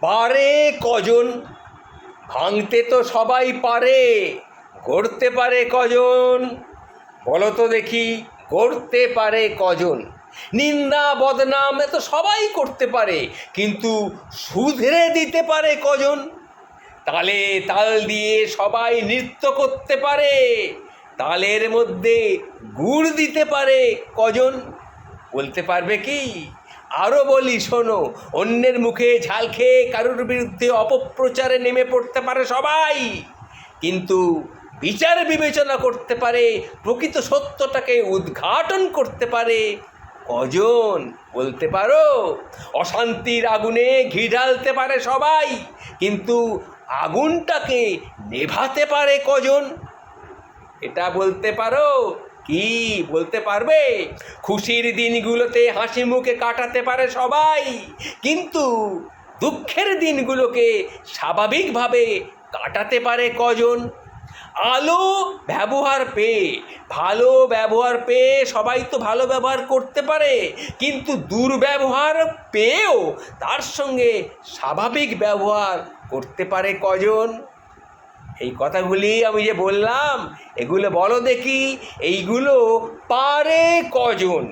পারে কজন? ভাঙতে তো সবাই পারে, গড়তে পারে কজন? বলো তো দেখি, গড়তে পারে কজন? নিন্দা, বদনাম এ তো সবাই করতে পারে, কিন্তু শুধরে দিতে পারে কজন? তালে তাল দিয়ে সবাই নৃত্য করতে পারে, তালের মধ্যে গুড় দিতে পারে কজন? বলতে পারবে কি? আরও বলি, শোনো, অন্যের মুখে ঝাল খেয়ে কারোর বিরুদ্ধে অপপ্রচারে নেমে পড়তে পারে সবাই। কিন্তু বিচার বিবেচনা করতে পারে, প্রকৃত সত্যটাকে উদ্ঘাটন করতে পারে। কজন? বলতে পারো, অশান্তির আগুনে ঘি ঢালতে পারে সবাই, কিন্তু আগুনটাকে নেভাতে পারে কজন? এটা বলতে পারো কি বলতে পারবে? খুশির দিনগুলোতে হাসি মুখে কাটাতে পারে সবাই, কিন্তু দুঃখের দিনগুলোকে স্বাভাবিকভাবে কাটাতে পারে কজন? আলো ব্যবহার পেয়ে, ভালো ব্যবহার পেয়ে সবাই তো ভালো ব্যবহার করতে পারে, কিন্তু দুর্ব্যবহার পেয়েও তার সঙ্গে স্বাভাবিক ব্যবহার করতে পারে কজন? এই কথাগুলি আমি যে বললাম এগুলো বলো দেখি এইগুলো পারে কজন?